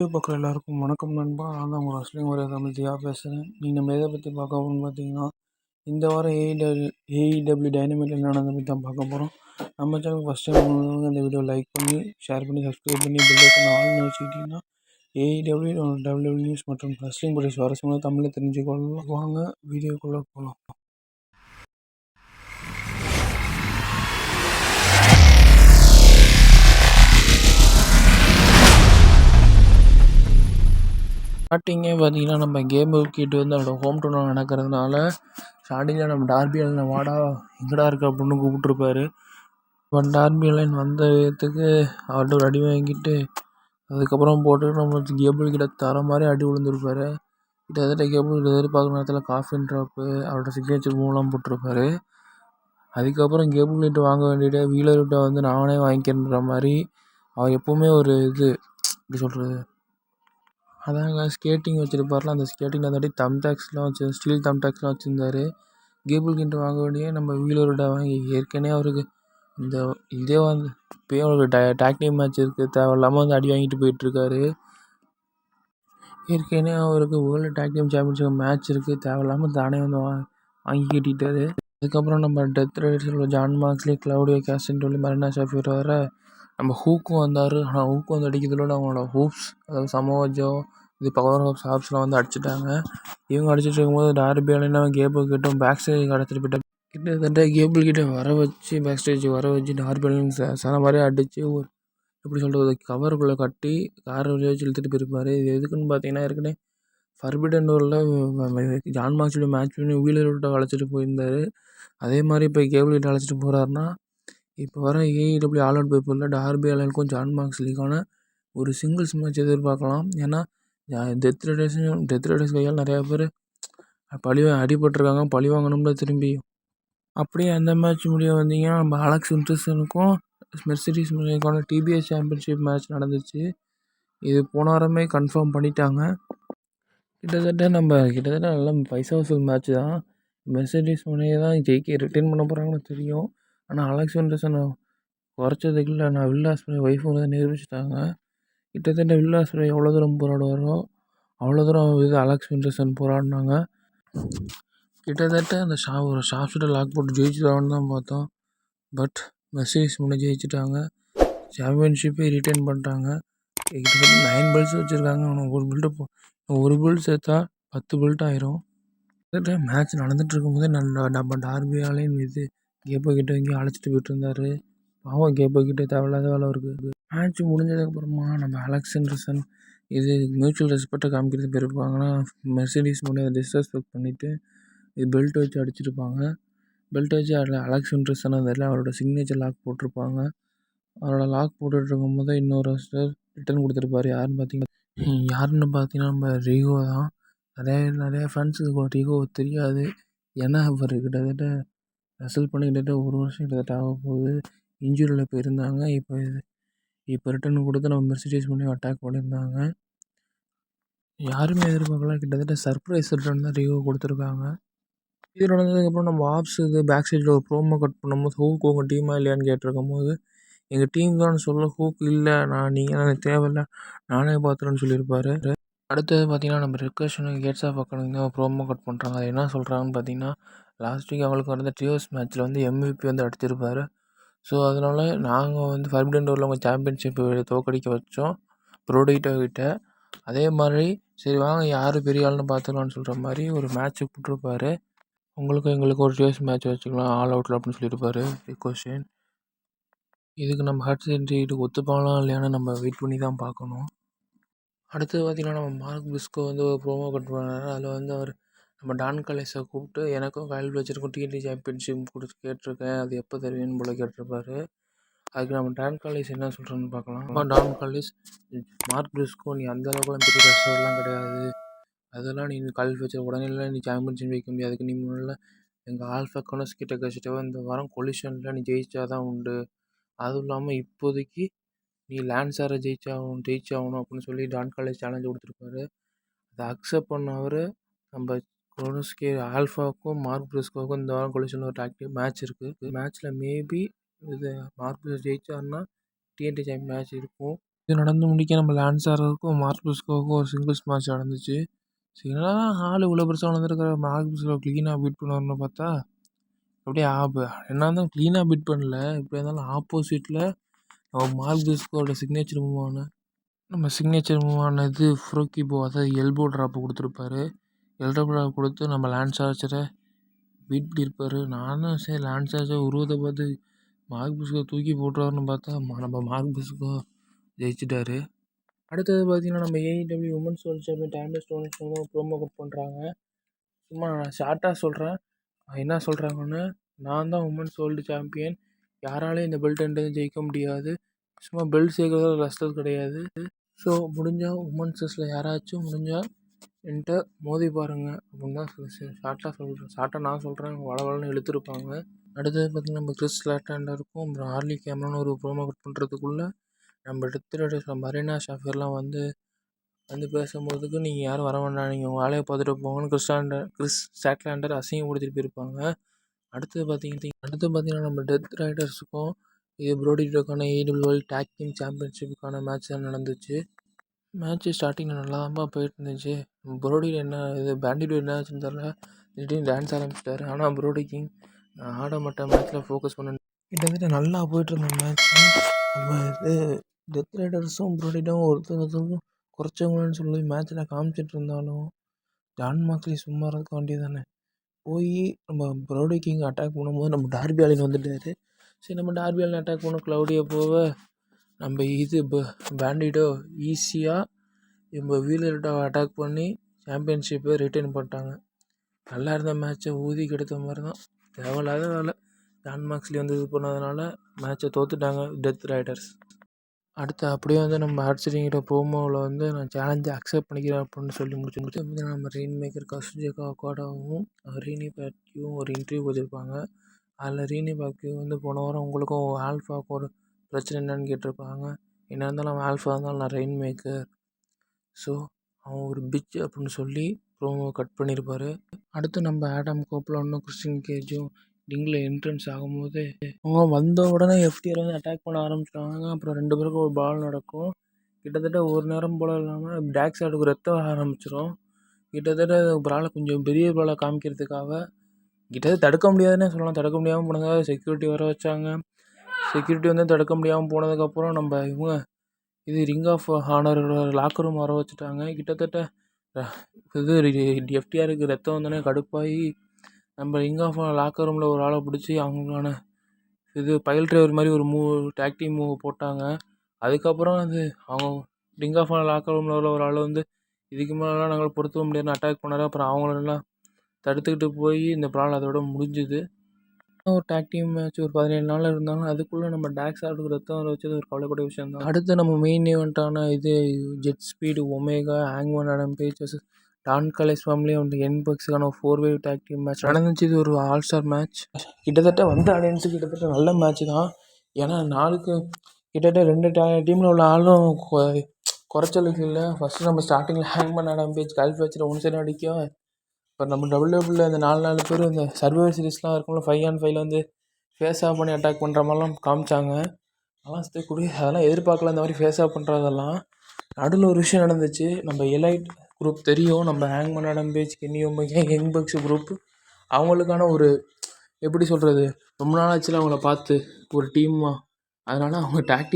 Video பார்க்குற எல்லாருக்கும் வணக்கம் நண்பா. நான் தான் உங்கள் அஸ்லிங் ஒரு தமிழ் பேசுகிறேன் நீங்கள் நம்ம எதை பற்றி பார்க்க போகணும்னு பார்த்தீங்கன்னா இந்த வாரம் ஏஇடபிள்யூ ஏஇடபிள்யூ டைனமிட்டில் என்ன பற்றி தான் பார்க்க போகிறோம் நம்ம சேனல் ஃபஸ்ட் டைம் இந்த வீடியோ லைக் பண்ணி ஷேர் பண்ணி சப்ஸ்கிரைப் பண்ணி பெல்லைக்கன் ஆள்னு வச்சுக்கிட்டிங்கன்னா ஏஇடபிள்யூ டபிள்யூ நியூஸ் மற்றும் ரஸ்லிங் பற்றி சுவாரஸ்யமாக தமிழில் தெரிஞ்சுக்கொள்ள வாங்க வீடியோக்குள்ளே போகலாம் ஸ்டார்டிங்கே பார்த்தீங்கன்னா நம்ம கேம் கிட்ட வந்து அவரோட ஹோம் டவுனில் நடக்கிறதுனால ஸ்டார்டிங்கில் நம்ம டார்பி வாடா எங்கடா இருக்க அப்படின்னு கூப்பிட்ருப்பாரு பட் டார்பி அலன் வந்ததுக்கு அவர்கிட்ட ஒரு அடி வாங்கிட்டு அதுக்கப்புறம் போட்டு நம்ம கேபிள் கிட்ட தர மாதிரி அடி விழுந்திருப்பாரு. கிட்டத்தட்ட கேபிள் எதிர்பார்க்குற நேரத்தில் காஃபின் ட்ராப்பு அவரோட சிக்னேச்சர் மூலம் போட்டிருப்பாரு. அதுக்கப்புறம் கேபிள் கிட்ட வாங்க வேண்டியது வீலர்கிட்ட வந்து நானே வாங்கிக்கிறேன்ற மாதிரி அவர் எப்போவுமே ஒரு இது எப்படி சொல்கிறது அதாங்க ஸ்கேட்டிங் வச்சுருப்பார்ல அந்த ஸ்கேட்டிங்கில் அந்த தம் டேக்ஸ்லாம் வச்சு ஸ்டீல் தம் டேக்ஸ்லாம் வச்சுருந்தாரு. கேபிள் கிட்ட வாங்க வேண்டிய நம்ம வீலரோட வாங்கி ஏற்கனவே அவருக்கு இந்த இதே வந்து இப்போயே அவருக்கு டே டேக் டீம் மேட்ச் இருக்குது தேவையில்லாமல் வந்து அடி வாங்கிட்டு போயிட்டுருக்காரு. ஏற்கனவே அவருக்கு world tag team championship match இருக்குது தேவையில்லாமல் தானே வந்து வா வாங்கி கட்டிட்டாரு. அதுக்கப்புறம் நம்ம டெத் ரைடர்ஸில் ஜான் மார்க்ஸ்லி க்ளவுடியோ கேஸ்டன் சொல்லி மரினா ஷாஃபியர் வர நம்ம ஹூக்கும் வந்தார். ஆனால் ஹூக்கு வந்து அடிக்கிறதுல அவங்களோட ஹூப்ஸ் அதாவது சமோஜோ இது பவர் ஹவுஸ் ஹாப்ஸ்லாம் வந்து அடிச்சிட்டாங்க. இவங்க அடிச்சிட்டு இருக்கும்போது டார்பி அலினும் கேபிள் கிட்டும் பேக் ஸ்டேஜ் அடைச்சிட்டு போயிட்டு கிட்டத்தட்ட கேபிள் கிட்ட வர வச்சு பேக் ஸ்டேஜ் வர வச்சு டார்பி அலைன் சன மாதிரி அடித்து ஒரு எப்படி சொல்கிறது கவருக்குள்ளே கட்டி காரை வச்சு இழுத்துட்டு போயிருப்பார். இது எதுக்குன்னு பார்த்தீங்கன்னா ஏற்கனவே ஃபர்பிடன் டோரில் ஜான் மார்க்ஸோட மேட்ச் பண்ணி வீலர் விட்டு அழைச்சிட்டு போயிருந்தார். அதே மாதிரி இப்போ கேபிள் கிட்ட அழைச்சிட்டு போகிறாருன்னா இப்போ வர ஏஇடபிள்யூ ஆல் அவுட் பேப்பரில் டார்பி அலனுக்கும் ஜான் மார்க்ஸ்லிக்கான ஒரு சிங்கிள்ஸ் மேட்ச் எதிர்பார்க்கலாம். ஏன்னா டெத் ரைடர்ஸையும் டெத் ரைடர்ஸ் கையால் நிறையா பேர் பழி அடிபட்டிருக்காங்க பழி வாங்கணும்ல திரும்பி. அப்படியே அந்த மேட்ச் முடிய வந்தீங்கன்னா நம்ம அலெக்ஸ் இன்ட்ரெஸ்டனுக்கும் மெர்சிடிஸ் முடியக்கான டிபிஎஸ் சாம்பியன்ஷிப் மேட்ச் நடந்துச்சு. இது போன வாரமே கன்ஃபார்ம் பண்ணிட்டாங்க. கிட்டத்தட்ட நம்ம கிட்டத்தட்ட நல்ல பைசா வசூல் மேட்ச் தான். மெர்சிடிஸ் முனையை தான் ஜெயிக்க ரிட்டைன் பண்ண போகிறாங்கன்னு தெரியும். ஆனால் அலெக்ஸ் இன்ட்ரெஸ்டனை குறைச்சதுக்குள்ள இல்லை. நான் வில்லாஸ் ஒய்ஃப் வந்து நிரூபிச்சிட்டாங்க. கிட்டத்தட்ட வில்லாஸ்ல எவ்வளோ தூரம் போராடுவாரோ? அவ்வளோ தூரம் இது அலெக்ஸ் விண்டர்சன் போராடினாங்க. கிட்டத்தட்ட அந்த ஷா ஒரு ஷாப்ஷூட்டை லாக் போட்டு ஜெயிச்சிடுவாங்கன்னு தான் பார்த்தோம். பட் மெர்சிடிஸ் முன்னே ஜெயிச்சிட்டாங்க. சாம்பியன்ஷிப்பே ரிட்டைன் பண்ணிட்டாங்க. கிட்டத்தட்ட நைன் பில்ஸ் வச்சுருக்காங்க. ஆனால் ஒரு பில்டு போ ஒரு பெல்ட் சேர்த்தா பத்து பில்ட் ஆயிரும். கிட்டத்தட்ட மேட்ச் நடந்துட்டு இருக்கும்போதே நான் நம்ம டார்பியாலையும் இது கேப்போ கிட்ட எங்கேயும் அழைச்சிட்டு போயிட்டு இருந்தார். பாவம் கேப்போ கிட்ட தேவையில்லாத வேலை இருக்குது மேட்ச் முடிஞ்சதுக்கப்புறமா நம்ம அலெக்ஸ் இது மியூச்சுவல் ரெஸ்பெக்ட்டை காமிக்கிறது போயிருப்பாங்கன்னா மெர்சிடிஸ் முன்னாடி டிஸ்ரெஸ்பெக்ட் பண்ணிவிட்டு இது பெல்ட் வச்சு அடிச்சிருப்பாங்க. பெல்ட் வச்சு அதில் அலெக்ஸ் அந்த அதில் அவரோட சிக்னேச்சர் லாக் போட்டிருப்பாங்க. அவரோட லாக் போட்டுட்டு இருக்கும்போது இன்னொரு ரெஸ்லர் ரிட்டன் கொடுத்துருப்பாரு. யாருன்னு பார்த்தீங்கன்னா யாருன்னு பார்த்தீங்கன்னா நம்ம ரீகோ தான். நிறைய நிறைய ஃப்ரெண்ட்ஸுக்கு ரீகோ தெரியாது. ஏன்னா அவர் கிட்டத்தட்ட ரெசல் பண்ணி கிட்டத்தட்ட ஒரு வருஷம் கிட்டத்தட்ட ஆக போகுது இன்ஜூரியில் போயிருந்தாங்க. இப்போ இது இப்போ ரிட்டன் கொடுத்து நம்ம மெர்சிடிஸ் பண்ணி அட்டாக் பண்ணியிருந்தாங்க. யாருமே எதிர்பார்க்கல. கிட்டத்தட்ட சர்ப்ரைஸ் ரிட்டர்ன் தான் ரிவ்யூ கொடுத்துருக்காங்க. இது நடந்ததுக்கப்புறம் நம்ம ஆப்ஸ் இது பேக் சைடில் ஒரு ப்ரோமோ கட் பண்ணும்போது ஹூக் உங்கள் டீமா இல்லையான்னு கேட்டிருக்கும் போது எங்கள் டீம் தான் சொல்ல ஹூக் இல்லை. நான் நீங்கள் எனக்கு தேவையில்ல. நானே பார்த்துறேன்னு சொல்லியிருப்பாரு. அடுத்தது பார்த்தீங்கன்னா நம்ம ரிக்வெஷனுக்கு கேட்ஸ் ஆஃப் அக்கனுக்கு தான் ப்ரோமோ கட் பண்ணுறாங்க அது என்ன சொல்கிறாங்கன்னு பார்த்தீங்கன்னா லாஸ்ட் வீக் அவங்களுக்கு வந்து ட்ரியோஸ் மேட்ச்சில் வந்து எம்விபி வந்து அடிச்சிருப்பாரு ஸோ அதனால் நாங்கள் வந்து ஃபர்பிடன் டோரில் உங்கள் சாம்பியன்ஷிப்பு தோற்கடிக்க வச்சோம். ப்ரோடிட்டோக்கிட்ட அதே மாதிரி சரி வாங்க யார் பெரிய ஆள்னு பார்த்துக்கலான்னு சொல்கிற மாதிரி ஒரு மேட்ச்சு போட்டிருப்பாரு. உங்களுக்கும் எங்களுக்கும் ஒரு டேஸ் மேட்ச் வச்சுக்கலாம். ஆல் அவுட்டில் அப்படின்னு சொல்லியிருப்பாரு கொஷின் இதுக்கு நம்ம ஹட்ஸ் சென்ட்ரிட்டு ஒத்துப்பாங்களா இல்லையான்னு நம்ம வெயிட் பண்ணி தான் பார்க்கணும். அடுத்து பார்த்திங்கன்னா நம்ம மார்க் பிஸ்கோ வந்து ஒரு ப்ரோமோ கட் பண்ணார் அதில் வந்து அவர் நம்ம டான் கலேஸை கூப்பிட்டு எனக்கும் கயல் பிளேச்சருக்கும் டிஎன்டி சாம்பியன்ஷிப் கொடுத்து கேட்டிருக்கேன். அது எப்போ தருவீன்னு போல் கேட்டிருப்பாரு. அதுக்கு நம்ம டான் காலேஜ் என்ன சொல்கிறேன்னு பார்க்கலாம். டான் காலேஜ் மார்க் பிரிஸ்கோ நீ அந்த அளவுக்குலாம் பெரிய ரெஸ்டாரெலாம் கிடையாது. அதெல்லாம் நீ கல் வச்ச உடனே நீ சாம்பியன்ஷிப் வைக்க முடியாது. அதுக்கு நீ முன்னாடி எங்கள் ஆல்ஃபா கனஸ் கிட்ட கழிச்சிட்டவ இந்த வாரம் கொலிஷனில் நீ ஜெயிச்சா தான் உண்டு. அதுவும் இல்லாமல் இப்போதைக்கு நீ லான்ஸாரை ஜெயிச்சாகணும் ஜெயிச்சாகணும் அப்படின்னு சொல்லி டான் காலேஜ் சேலஞ்ச் கொடுத்துருப்பாரு. அதை அக்செப்ட் பண்ணவர் நம்ம குரோனோஸ்கே ஆல்ஃபாவுக்கும் மார்க் பிரிஸ்கோவுக்கும் இந்த வாரம் கொலிஷனில் ஒரு ஆக்டிவ் மேட்ச் இருக்குது மேட்ச்சில் மேபி இது மார்க் பிரிஸ் ஜெயிச்சாருன்னா டிஎன்டி சாம்பியன் மேட்ச் இருக்கும். இது நடந்து முடிக்க நம்ம லான்ஸ் ஆடுறதுக்கும் மார்க்வெஸ்கோவுக்கும் ஒரு சிங்கிள்ஸ் மேட்ச் நடந்துச்சு. சரினா என்னடா ஆள் இவ்வளோ பெருசாக வளர்ந்துருக்கிற? மார்க்வெஸ்கோ க்ளீனாக பீட் பண்ணுவார்னு பார்த்தா அப்படியே ஆப் என்ன இருந்தாலும் க்ளீனாக பீட் பண்ணல. எப்படியா இருந்தாலும் ஆப்போசிட்டில் மார்க்வெஸ்கோட சிக்னேச்சர் மூவ் ஆன நம்ம சிக்னேச்சர் மூவ் ஆனது ஃப்ரோக்கிபோ அதாவது எல்போ ட்ராப்பு கொடுத்துருப்பாரு. எல்போ கொடுத்து நம்ம லேண்ட் சார்ஜரை வீட்டில் இருப்பார். நானும் சரி லேண்ட் சார்ஜர் உருவத்தை பார்த்து மார்க்வெஸ்கோ தூக்கி போட்டுருவாருன்னு பார்த்தா நம்ம மார்க்வெஸ்கோ ஜெயிச்சிட்டாரு. அடுத்தது பார்த்தீங்கன்னா நம்ம AEW women's world champion timeless stones promo cut பண்ணுறாங்க சும்மா நான் ஷார்ட்டாக சொல்கிறேன் என்ன சொல்கிறாங்கன்னு நான் தான் உமன்ஸ் வேர்ல்டு சாம்பியன் யாராலையும் இந்த பெல்ட் என்கிட்ட ஜெயிக்க முடியாது. சும்மா பெல்ட் சேர்க்கறது ரசது கிடையாது. ஸோ முடிஞ்சால் உமன்ஸஸில் யாராச்சும் முடிஞ்சால் என்கிட்ட மோதி பாருங்க அப்படின்னு தான் ஷார்ட்டாக சொல்கிறேன் ஷார்ட்டாக நான் சொல்கிறேன் வளவளன்னு இழுத்துருப்பாங்க. அடுத்தது பார்த்திங்கன்னா நம்ம கிறிஸ் லேட்டாண்டருக்கும் அப்புறம் ஹார்லி கேமரான்னு ஒரு ப்ரோமோ கட் பண்ணுறதுக்குள்ளே நம்ம டெத் மரீனா ஷாஃபியர்லாம் வந்து வந்து பேசும்போதுக்கு நீங்கள் யாரும் வர வேண்டாம். நீங்கள் உங்கள் வேலையை பார்த்துட்டு போங்கன்னு கிறிஸ்டாண்டர் கிறிஸ் ஸ்டாட்லாண்டர் அசிங்கப்படுத்திட்டு போயிருப்பாங்க. அடுத்தது பார்த்தீங்க அடுத்து பார்த்தீங்கன்னா நம்ம டெத் ரைடர்ஸுக்கும் இது ப்ரோடிட்டோக்கான ஏடபிள்யூஎல் டேக் டீம் சாம்பியன்ஷிப்புக்கான மேட்ச் தான் நடந்துச்சு. மேட்ச்சு ஸ்டார்டிங்கில் நல்லா தான் போயிட்டு இருந்துச்சு ப்ரோடி என்ன இது பேண்டில் என்ன ஆச்சுன்னு தெரில திடீர்னு டான்ஸ் ஆரம்பிச்சிட்டாரு. ஆனால் ப்ரோடி கிங் ஆட மாட்டேன் மேட்ச்சில் ஃபோக்கஸ் பண்ண கிட்டத்தட்ட நல்லா போயிட்டு இருந்த நம்ம இது டெத் ரைடர்ஸும் புரோடிட்டும் ஒருத்தர் ஒருத்தருக்கும் குறைச்சவங்கன்னு சொல்லி மேட்ச்சில் காமிச்சிட்டு இருந்தாலும் ஜான் மாக்லி சும்மா இருக்க வேண்டியது தானே போய் நம்ம ப்ரோடி கிங் அட்டாக் பண்ணும்போது நம்ம டார்பி அலின் வந்துட்டார். சரி நம்ம டார்பி அட்டாக் பண்ண க்ளவுடியை போக நம்ம இது பேண்டிடோ ஈஸியாக நம்ம வீலர்கிட்ட அட்டாக் பண்ணி சாம்பியன்ஷிப்பை ரிட்டைன் பண்ணிட்டாங்க. நல்லா இருந்த மேட்ச்சை ஊதி கெடுத்த மாதிரி தான் தேவையில்லாத வேலை. ஜான் வந்து இது பண்ணதுனால மேட்ச்சை தோற்றுட்டாங்க டெத் ரைடர்ஸ் அடுத்து அப்படியே வந்து நம்ம ஆர்ச்சரிங்கிட்ட ப்ரோமோவில் வந்து நான் சேலஞ்சை அக்செப்ட் பண்ணிக்கிறேன் அப்படின்னு சொல்லி முடிச்சு முடிச்சு வந்து நம்ம ரெயின் மேக்கர் கசுஜேகா கோடாவும் ரீனி பேக்யூவும் ஒரு இன்டர்வியூ கொடுத்துருப்பாங்க. அதில் ரீனி பேக்யூ வந்து போன வாரம் உங்களுக்கும் ஆல்ஃபாவுக்கு ஒரு பிரச்சனை என்னன்னு கேட்டிருப்பாங்க. என்ன இருந்தாலும் அவன் ஆல்ஃபா இருந்தாலும் நான் ரெயின் மேக்கர் ஸோ அவன் ஒரு பிச் அப்படின்னு சொல்லி ப்ரோமோ கட் பண்ணியிருப்பார் அடுத்து நம்ம ஆடம் கோப்லானும் கிறிஸ்டின் கேஜும் ரிங்கில் என்ட்ரன்ஸ் ஆகும்போது அவங்க வந்த உடனே எஃப்டிஆர் வந்து அட்டாக் பண்ண ஆரம்பிச்சிட்டாங்க அப்புறம் ரெண்டு பேருக்கும் ஒரு பால் நடக்கும். கிட்டத்தட்ட ஒரு நேரம் போல் இல்லாமல் பேக் சைடுக்கு ரத்தம் ஆரம்பிச்சிடும் கிட்டத்தட்ட பாலை கொஞ்சம் பெரிய பாலை காமிக்கிறதுக்காக கிட்டத்தட்ட தடுக்க முடியாதுன்னே சொல்லலாம். தடுக்க முடியாமல் போனதாக செக்யூரிட்டி வர வச்சாங்க. செக்யூரிட்டி வந்து தடுக்க முடியாமல் போனதுக்கப்புறம் நம்ம இவங்க இது ரிங் ஆஃப் ஹானரோட லாக்கர் ரூம் வர வச்சுட்டாங்க. கிட்டத்தட்ட இது எஃப்டிஆருக்கு ரத்தம் வந்தோடனே கடுப்பாகி நம்ம ரிங் ஆஃப் லாக்கர் ரூமில் ஒரு ஆளை பிடிச்சி அவங்களுக்கான இது பைல் டிரைவர் மாதிரி ஒரு மூவ் டேக் மூவ் போட்டாங்க. அதுக்கப்புறம் அது அவங்க ரிங் ஆஃப் லாக்கர் ரூமில் உள்ள ஒரு ஆளை வந்து இதுக்கு மேலெலாம் நாங்கள் பொறுத்துக்க முடியாதுன்னு அட்டாக் பண்ணார். அப்புறம் அவங்களெல்லாம் தடுத்துக்கிட்டு போய் இந்த ப்ராப்ளம் அதோட முடிஞ்சுது. ஒரு டேக் டீம் மேட்ச் ஒரு பதினேழு நாள் இருந்தாலும் அதுக்குள்ளே நம்ம டேக்ஸ் ஆடுறது ரத்தம் வர வச்சது ஒரு கவலைப்பட விஷயம் தான். அடுத்து நம்ம மெயின் ஈவெண்ட்டான இது jet speed Omega ஆங்மன் Adam Page Don Callis family and N பக்ஸுக்கான four way tag team match நடந்துச்சு. இது ஒரு ஆல் ஸ்டார் மேட்ச் கிட்டத்தட்ட வந்த ஆடியன்ஸுக்கு கிட்டத்தட்ட நல்ல மேட்ச் தான். ஏன்னா நாளுக்கு கிட்டத்தட்ட ரெண்டு டீமில் உள்ள ஆளும் குறைச்சலுக்கு இல்லை. ஃபஸ்ட்டு நம்ம ஸ்டார்டிங்கில் ஹேங் பண்ண ஆடம் பேச்சு கல்ஃப் வச்சுட்டு ஒன் சைடு அடிக்கும் இப்போ நம்ம டபுள் இந்த நாலு நாலு பேர் இந்த சர்வே சீரிஸ்லாம் இருக்கும்ல ஃபைவ் ஆன் ஃபைவ்ல வந்து ஃபேஸ் ஆஃப் பண்ணி அட்டாக் பண்ணுற மாதிரிலாம் காமிச்சாங்க. அதெல்லாம் கூடிய அதெல்லாம் எதிர்பார்க்கல இந்த மாதிரி ஃபேஸ் ஆஃப் பண்ணுறதெல்லாம் நடுவில் ஒரு விஷயம் நடந்துச்சு. நம்ம எலைட் குரூப் தெரியும். நம்ம hang பண்ணாடம் Page Kenny Young Bucks group அவங்களுக்கான ஒரு எப்படி சொல்கிறது ரொம்ப நாள் ஆச்சுல அவங்கள பார்த்து ஒரு டீம்மா அதனால் அவங்க டாக்டிக்